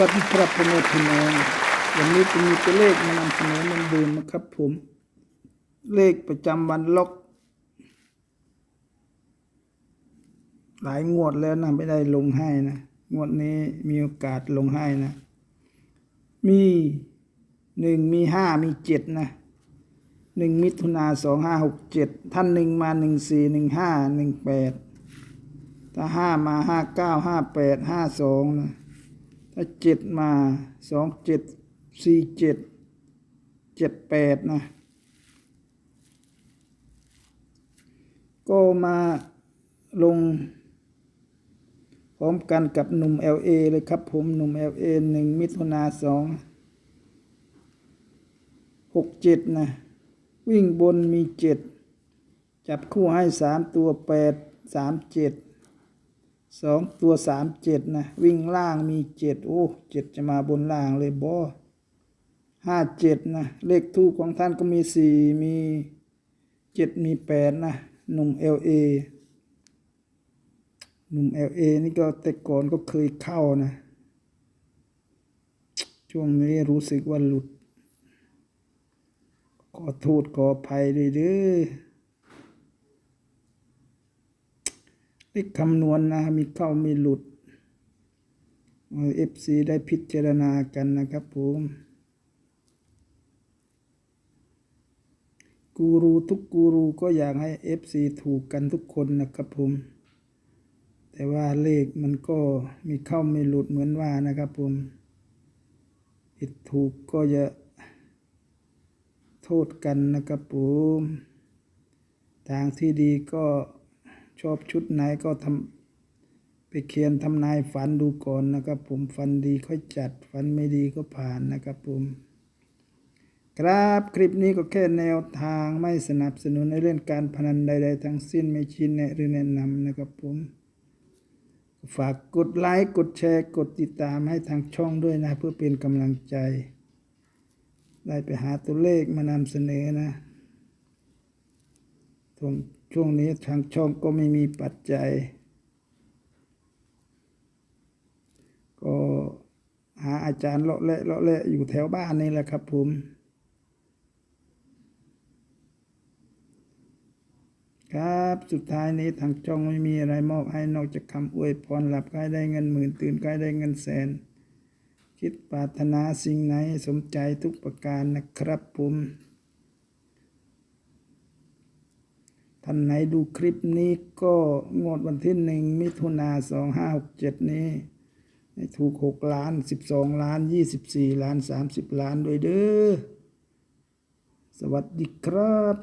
วัสดีครับพ่อแม่พี่น้องวันนี้จะมีตัวเลขมานำเสนอเหมือนเดิมนะครับ ผม เลขประจำวันล็อก หลายงวดแล้วนะไม่ได้ลงให้นะงวดนี้มีโอกาสลงให้นะ มีหนึ่งมีห้ามีเจ็ดนะหนึ่งมิถุนาสองห้าหกเจ็ดท่านหนึ่งมาหนึ่งสี่หนึ่งห้าหนึ่งแปดถ้าห้ามาห้าเก้าห้าแปดห้าสองนะ ถ้าเจ็ดมาสองเจ็ดสี่เจ็ดเจ็ดแปดนะ ก็มาลง พร้อมกันกับหนุ่ม LA เลยครับผมหนุ่ม LA หนึ่งมิถุนาสองหกเจ็ดนะ วิ่งบนมีเจ็ดจับคู่ให้สามตัวแปดสามเจ็ด สองตัวสามเจ็ดนะ วิ่งล่างมีเจ็ดโอ้เจ็ดจะมาบนล่างเลยบอห้าเจ็ดนะ เลขทูปของท่านก็มีสี่มีเจ็ดมีแปดนะหนุ่มเอลเอหนุ่มเอลเอนี่ก็แต่ก่อนก็เคยเข้านะ ช่วงนี้รู้สึกว่าหลุด ขอโทษขออภัยด้วยเด้อ เลขคำนวณนะมีเข้ามีหลุดเอฟซีได้พิจารณากันนะครับผมกูรูทุกกูรูก็อยากให้เอฟซีถูกกันทุกคนนะครับผม แต่ว่าเลขมันก็มีเข้ามีหลุดเหมือนว่านะครับผมผิดถูกก็จะโทษกันนะครับผม ทางที่ดีก็ ชอบชุดไหนก็ทำไปเขียนทำนายฝันดูก่อนนะครับ ผมฝันดีค่อยจัดฝันไม่ดีก็ผ่านนะครับผมครับคลิปนี้ก็แค่แนวทางไม่สนับสนุนในเรื่องการพนันใด ๆ ทั้งสิ้นไม่ชี้แนะหรือแนะนำนะครับผมฝากกดไลค์กดแชร์กดติดตามให้ทางช่องด้วยนะ เพื่อเป็นกำลังใจ ได้ไปหาตัวเลขมานำเสนอนะช่วง ช่วงนี้ทางช่องก็ไม่มีปัจจัย ก็หาอาจารย์เลาะเละเลาะเละอยู่แถวบ้านนี่แหละครับผม ครับสุดท้ายนี้ทางช่องไม่มีอะไรมอบให้นอกจากคำอวยพรหลับใกล้ได้เงินหมื่นตื่นใกล้ได้เงินแสน คิดปรารถนาสิ่งไหนสมใจทุกประการนะครับผม ท่านไหนดูคลิปนี้ก็งวดวันที่หนึ่งมิถุนาสองห้าหกเจ็ดนี้ ถูกหกล้านสิบสองล้านยี่สิบสี่ล้านสามสิบล้านด้วยเด้อ สวัสดีครับ